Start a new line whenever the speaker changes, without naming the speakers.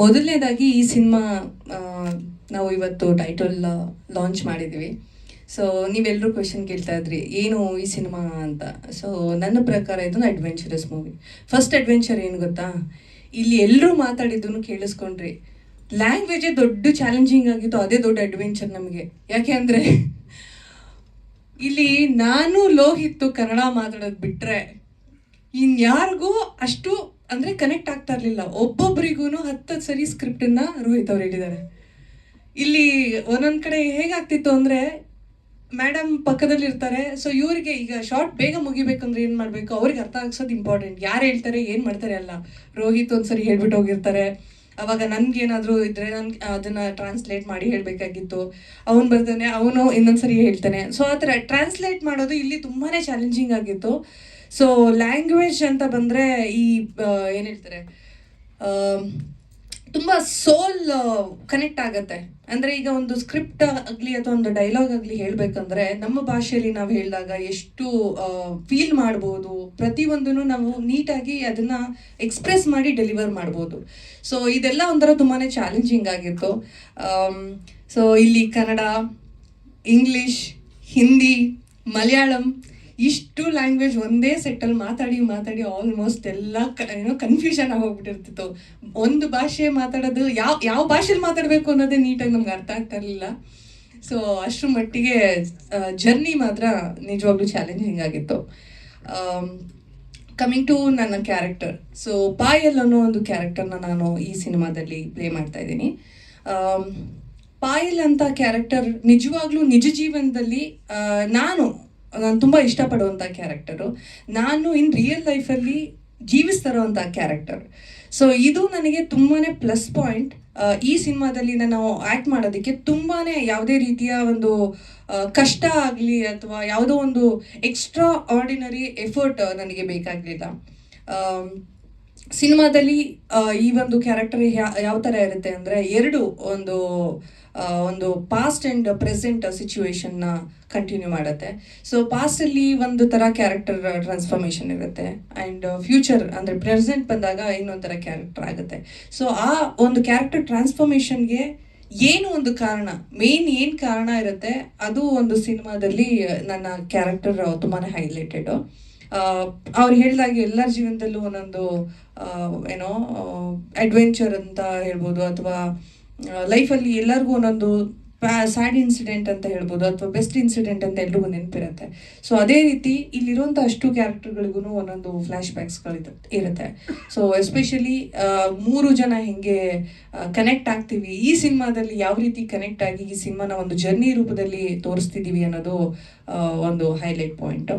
ಮೊದಲನೇದಾಗಿ ಈ ಸಿನಿಮಾ ನಾವು ಇವತ್ತು ಟೈಟಲ್ ಲಾಂಚ್ ಮಾಡಿದ್ವಿ ಸೊ ನೀವೆಲ್ಲರೂ ಕ್ವೆಶನ್ ಕೇಳ್ತಾ ಇದ್ರಿ, ಏನು ಈ ಸಿನಿಮಾ ಅಂತ? ಸೊ ನನ್ನ ಪ್ರಕಾರ ಇದೊಂದು ಅಡ್ವೆಂಚರಸ್ ಮೂವಿ ಫಸ್ಟ್ ಅಡ್ವೆಂಚರ್ ಏನು ಗೊತ್ತಾ? ಇಲ್ಲಿ ಎಲ್ಲರೂ ಮಾತಾಡಿದ್ದನ್ನು ಕೇಳಿಸ್ಕೊಂಡ್ರಿ. ಲ್ಯಾಂಗ್ವೇಜೇ ದೊಡ್ಡ ಚಾಲೆಂಜಿಂಗ್ ಆಗಿತ್ತು, ಅದೇ ದೊಡ್ಡ ಅಡ್ವೆಂಚರ್ ನಮಗೆ. ಯಾಕೆ ಅಂದರೆ, ಇಲ್ಲಿ ನಾನು ಲೋಹಿತ್ತು ಕನ್ನಡ ಮಾತಾಡೋದು ಬಿಟ್ಟರೆ ಇನ್ಯಾರಿಗೂ ಅಷ್ಟು ಅಂದ್ರೆ ಕನೆಕ್ಟ್ ಆಗ್ತಾ ಇರ್ಲಿಲ್ಲ. ಒಬ್ಬೊಬ್ಬರಿಗೂ ಹತ್ತು ಸರಿ ಸ್ಕ್ರಿಪ್ಟನ್ನು ರೋಹಿತ್ ಅವ್ರು ಹೇಳಿದ್ದಾರೆ. ಇಲ್ಲಿ ಒಂದೊಂದು ಕಡೆ ಹೇಗಾಗ್ತಿತ್ತು ಅಂದ್ರೆ ಮೇಡಮ್ ಪಕ್ಕದಲ್ಲಿ ಇರ್ತಾರೆ ಸೊ ಇವರಿಗೆ ಈಗ ಶಾರ್ಟ್ ಬೇಗ ಮುಗಿಬೇಕಂದ್ರೆ ಏನು ಮಾಡಬೇಕು? ಅವ್ರಿಗೆ ಅರ್ಥ ಆಗ್ಸೋದು ಇಂಪಾರ್ಟೆಂಟ್ ಯಾರು ಹೇಳ್ತಾರೆ, ಏನು ಮಾಡ್ತಾರೆ ಅಲ್ಲ. ರೋಹಿತ್ ಒಂದ್ಸರಿ ಹೇಳ್ಬಿಟ್ಟು ಹೋಗಿರ್ತಾರೆ. ಅವಾಗ ನನ್ಗೇನಾದರೂ ಇದ್ರೆ ನನ್ಗೆ ಅದನ್ನ ಟ್ರಾನ್ಸ್ಲೇಟ್ ಮಾಡಿ ಹೇಳಬೇಕಾಗಿತ್ತು. ಅವನು ಬರ್ತಾನೆ, ಅವನು ಇನ್ನೊಂದ್ಸರಿ ಹೇಳ್ತಾನೆ. ಸೊ ಆ ಥರ ಟ್ರಾನ್ಸ್ಲೇಟ್ ಮಾಡೋದು ಇಲ್ಲಿ ತುಂಬಾನೇ ಚಾಲೆಂಜಿಂಗ್ ಆಗಿತ್ತು. ಸೊ ಲ್ಯಾಂಗ್ವೇಜ್ ಅಂತ ಬಂದ್ರೆ ಈ ಏನು ಹೇಳ್ತಾರೆ? ತುಂಬಾ ಸೋಲ್ ಕನೆಕ್ಟ್ ಆಗುತ್ತೆ. ಅಂದ್ರೆ ಈಗ ಒಂದು ಸ್ಕ್ರಿಪ್ಟ್ ಆಗಲಿ ಅಥವಾ ಒಂದು ಡೈಲಾಗ್ ಆಗಲಿ ಹೇಳ್ಬೇಕಂದ್ರೆ ನಮ್ಮ ಭಾಷೆಯಲ್ಲಿ ನಾವು ಹೇಳಿದಾಗ ಎಷ್ಟು ಫೀಲ್ ಮಾಡ್ಬೋದು. ಪ್ರತಿಯೊಂದನ್ನು ನಾವು ನೀಟಾಗಿ ಅದನ್ನ ಎಕ್ಸ್ಪ್ರೆಸ್ ಮಾಡಿ ಡೆಲಿವರ್ ಮಾಡ್ಬೋದು. ಸೊ ಇದೆಲ್ಲ ಒಂಥರ ತುಂಬಾ ಚಾಲೆಂಜಿಂಗ್ ಆಗಿತ್ತು. ಸೊ ಇಲ್ಲಿ ಕನ್ನಡ ಇಂಗ್ಲಿಷ್ ಹಿಂದಿ ಮಲಯಾಳಂ ಇಷ್ಟು ಲ್ಯಾಂಗ್ವೇಜ್ ಒಂದೇ ಸೆಟ್ಟಲ್ಲಿ ಮಾತಾಡಿ ಮಾತಾಡಿ ಆಲ್ಮೋಸ್ಟ್ ಎಲ್ಲ ಏನೋ ಕನ್ಫ್ಯೂಷನ್ ಆಗೋಗ್ಬಿಟ್ಟಿರ್ತಿತ್ತು. ಒಂದು ಭಾಷೆ ಮಾತಾಡೋದು ಯಾವ ಯಾವ ಭಾಷೆಲಿ ಮಾತಾಡಬೇಕು ಅನ್ನೋದೇ ನೀಟಾಗಿ ನಮ್ಗೆ ಅರ್ಥ ಆಗ್ತಾ ಇರಲಿಲ್ಲ. ಸೊ ಅಷ್ಟರ ಮಟ್ಟಿಗೆ ಜರ್ನಿ ಮಾತ್ರ ನಿಜವಾಗ್ಲೂ ಚಾಲೆಂಜಿಂಗ್ ಆಗಿತ್ತು. ಕಮಿಂಗ್ ಟು ನನ್ನ ಕ್ಯಾರೆಕ್ಟರ್ ಸೊ ಪಾಯಲ್ ಅನ್ನೋ ಒಂದು ಕ್ಯಾರೆಕ್ಟರ್ನ ನಾನು ಈ ಸಿನಿಮಾದಲ್ಲಿ ಪ್ಲೇ ಮಾಡ್ತಾ ಇದ್ದೀನಿ. ಪಾಯಲ್ ಅಂತ ಕ್ಯಾರೆಕ್ಟರ್ ನಿಜವಾಗ್ಲೂ ನಿಜ ಜೀವನದಲ್ಲಿ ನಾನು ನಾನು ತುಂಬ ಇಷ್ಟಪಡುವಂಥ ಕ್ಯಾರೆಕ್ಟರು ನಾನು ಇನ್ ರಿಯಲ್ ಲೈಫಲ್ಲಿ ಜೀವಿಸ್ತಿರೋವಂಥ ಕ್ಯಾರೆಕ್ಟರ್ ಸೊ ಇದು ನನಗೆ ತುಂಬಾ ಪ್ಲಸ್ ಪಾಯಿಂಟ್ ಈ ಸಿನಿಮಾದಲ್ಲಿ ನಾನು ಆ್ಯಕ್ಟ್ ಮಾಡೋದಕ್ಕೆ ತುಂಬಾ ಯಾವುದೇ ರೀತಿಯ ಒಂದು ಕಷ್ಟ ಆಗಲಿ ಅಥವಾ ಯಾವುದೋ ಒಂದು ಎಕ್ಸ್ಟ್ರಾ ಆರ್ಡಿನರಿ ಎಫರ್ಟ್ ನನಗೆ ಬೇಕಾಗಲಿಲ್ಲ. ಸಿನಿಮಾದಲ್ಲಿ ಈ ಒಂದು ಕ್ಯಾರೆಕ್ಟರ್ ಯಾವ ಥರ ಇರುತ್ತೆ ಅಂದರೆ ಎರಡು ಒಂದು ಒಂದು ಪಾಸ್ಟ್ ಆ್ಯಂಡ್ ಪ್ರೆಸೆಂಟ್ ಸಿಚುವೇಶನ್ನ ಕಂಟಿನ್ಯೂ ಮಾಡುತ್ತೆ. ಸೊ ಪಾಸ್ಟಲ್ಲಿ ಒಂದು ಥರ ಕ್ಯಾರೆಕ್ಟರ್ ಟ್ರಾನ್ಸ್ಫಾರ್ಮೇಷನ್ ಇರುತ್ತೆ. ಆ್ಯಂಡ್ ಫ್ಯೂಚರ್ ಅಂದರೆ ಪ್ರೆಸೆಂಟ್ ಬಂದಾಗ ಇನ್ನೊಂದು ಥರ ಕ್ಯಾರೆಕ್ಟರ್ ಆಗುತ್ತೆ. ಸೊ ಆ ಒಂದು ಕ್ಯಾರೆಕ್ಟರ್ ಟ್ರಾನ್ಸ್ಫಾರ್ಮೇಷನ್ಗೆ ಏನು ಒಂದು ಕಾರಣ ಮೇನ್ ಏನು ಕಾರಣ ಇರುತ್ತೆ, ಅದು ಒಂದು ಸಿನಿಮಾದಲ್ಲಿ ನನ್ನ ಕ್ಯಾರೆಕ್ಟರ್ ತುಂಬಾ ಹೈಲೈಟೆಡ್ ಅವ್ರು ಹೇಳಿದಾಗೆ ಎಲ್ಲರ ಜೀವನದಲ್ಲೂ ಒಂದೊಂದು ಏನೋ ಅಡ್ವೆಂಚರ್ ಅಂತ ಹೇಳ್ಬೋದು, ಅಥವಾ ಲೈಫಲ್ಲಿ ಎಲ್ಲರಿಗೂ ಒಂದೊಂದು ಸ್ಯಾಡ್ ಇನ್ಸಿಡೆಂಟ್ ಅಂತ ಹೇಳ್ಬೋದು, ಅಥವಾ ಬೆಸ್ಟ್ ಇನ್ಸಿಡೆಂಟ್ ಅಂತ ಎಲ್ರಿಗೂ ನೆನಪಿರುತ್ತೆ. ಸೊ ಅದೇ ರೀತಿ ಇಲ್ಲಿರುವಂಥ ಅಷ್ಟು ಕ್ಯಾರೆಕ್ಟರ್ಗಳಿಗೂ ಒಂದೊಂದು ಫ್ಲ್ಯಾಶ್ ಬ್ಯಾಕ್ಸ್ಗಳು ಇರುತ್ತೆ. ಸೊ ಎಸ್ಪೆಷಲಿ ಮೂರು ಜನ ಹೆಂಗೆ ಕನೆಕ್ಟ್ ಆಗ್ತೀವಿ, ಈ ಸಿನಿಮಾದಲ್ಲಿ ಯಾವ ರೀತಿ ಕನೆಕ್ಟ್ ಆಗಿ ಈ ಸಿನಿಮಾನ ಒಂದು ಜರ್ನಿ ರೂಪದಲ್ಲಿ ತೋರಿಸ್ತಿದ್ದೀವಿ ಅನ್ನೋದು ಒಂದು ಹೈಲೈಟ್ ಪಾಯಿಂಟ್